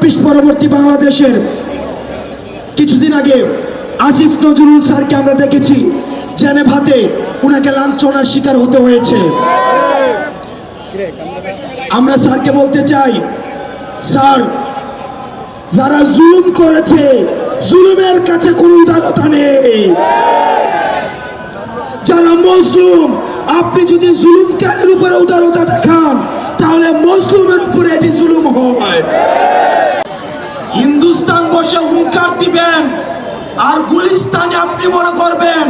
চব্বিশ পরবর্তী বাংলাদেশের কিছুদিন আগে আসিফ নজরুল স্যারকে আমরা দেখেছি, জেনেভাতে উনাকে লাঞ্ছনার শিকার হতে হয়েছে। আমরা স্যারকে বলতে চাই, স্যার, যারা জুলুম করেছে, জুলুমের কাছে কোনো উদারতা নেই। যারা মজলুম, আপনি যদি জুলুমকারীর উপরে উদারতা দেখান, তাহলে মজলুমের উপরে এটি জুলুম হয়। হিন্দুস্তান বসে হুঙ্কার দিবেন, আর গুলিস্তানে আপনি মনে করবেন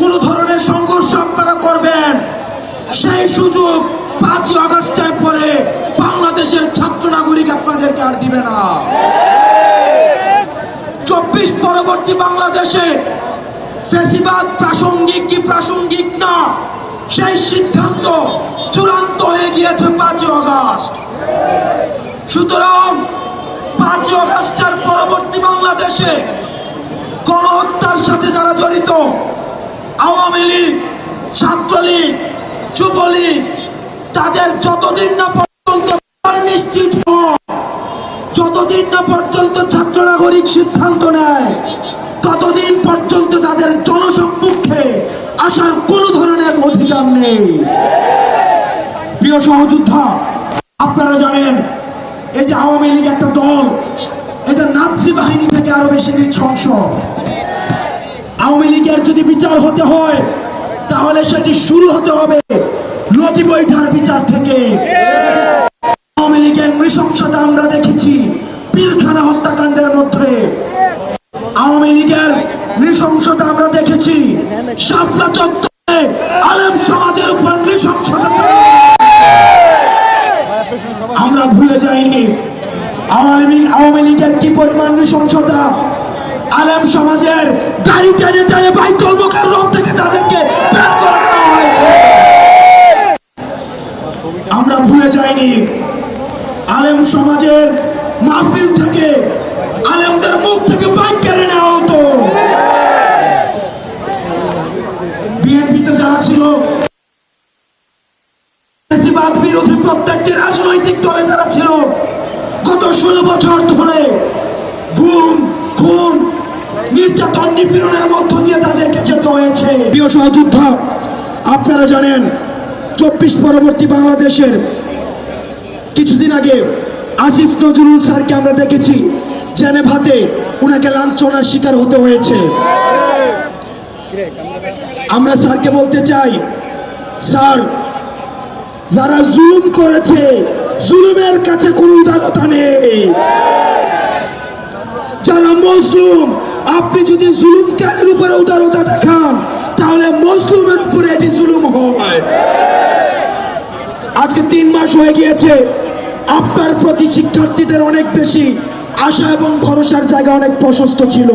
কোন ধরনের সংঘর্ষ আপনারা করবেন। সেই সুযোগ পাঁচই আগস্টের পরে বাংলাদেশের ছাত্র নাগরিক আপনাদেরকে আর দিবে না। চব্বিশ পরবর্তী বাংলাদেশে ফেসিবাদ প্রাসঙ্গিক কি প্রাসঙ্গিক না, সেই সিদ্ধান্ত চূড়ান্ত হয়ে গিয়েছে পাঁচই আগস্ট। সুতরাং পাঁচই আগস্টের পরবর্তী বাংলাদেশে গণহত্যার সাথে যারা জড়িত, আওয়ামী লীগ, ছাত্রলীগ, যুবলীগ, তাদের যতদিন না পর্যন্ত নিশ্চিত যতদিন না পর্যন্ত ছাত্র নাগরিক সিদ্ধান্ত নেয়, ততদিন পর্যন্ত তাদের জনসম্মুখে আসার কোনো ধরনের অধিকার নেই। প্রিয় সহযোদ্ধা, আপনারা জানেন এই যে আওয়ামী লীগ একটা দল, এটা নাৎসি বাহিনী থেকে আরও বেশি নৃশংস। আওয়ামী লীগের যদি বিচার হতে হয়, তাহলে সেটি শুরু হতে হবে নদী বৈঠার বিচার থেকে। আওয়ামী লীগের নৃশংসতা আমরা দেখেছি পিলখানা হত্যাকাণ্ডের মধ্যে। আওয়ামী লীগের নৃশংসতা আমরা দেখেছি আমরা ভুলে যাইনি। আওয়ামী লীগের কি পরিমাণ নৃশংসতা? আলেম সমাজের গাড়ি টেনে টেনে বাইতুল মোকাররম থেকে তাদেরকে বের করে দেওয়া হয়েছে। আমরা ভুলে যাইনি। আলেম সমাজের মাহফিল থেকে, আলেমদের মুখ থেকে বাইক কেড়ে নেওয়া হতো বিএনপিতে যারা ছিল বেশিরভাগ বিরোধী প্রত্যেকটি রাজনৈতিক দলে যারা ছিল, গত ষোলো বছর ধরে গুম খুন, নির্যাতন, নিপীড়নের মধ্য দিয়ে তাদেরকে যেতে হয়েছে। প্রিয় সহযোদ্ধা, আপনারা জানেন, চব্বিশ পরবর্তী বাংলাদেশের কিছুদিন আগে আসিফ নজরুল স্যারকে আমরা দেখেছি, জেনেভাতে উনাকে লাঞ্ছনার শিকার হতে হয়েছে। আমরা স্যারকে বলতে চাই, স্যার যারা জুলুম করেছে, জুলুমের কাছে কোনো উদারতা নেই। যারা মজলুম, আপনি যদি জুলুমকারীর উপরে উদারতা দেখান, তাহলে মজলুমের উপরে এটি জুলুম হয়। আজকে তিন মাস হয়ে গিয়েছে, আপনার প্রতি শিক্ষার্থীদের অনেক বেশি আশা এবং ভরসার জায়গা অনেক প্রশস্ত ছিল।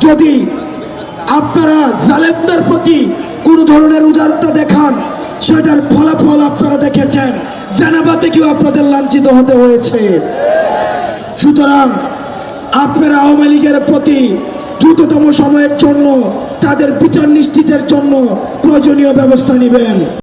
যদি আপনারা জালেমদের প্রতি কোনো ধরনের উদারতা দেখান সেটার ফলাফল আপনারা দেখেছেন। জেনাবাতে কেউ আপনাদের লাঞ্ছিত হতে হয়েছে। সুতরাং আপনারা আওয়ামী লীগের প্রতি দ্রুততম সময়ের জন্য, তাদের বিচার নিশ্চিতের জন্য প্রয়োজনীয় ব্যবস্থা নেবেন।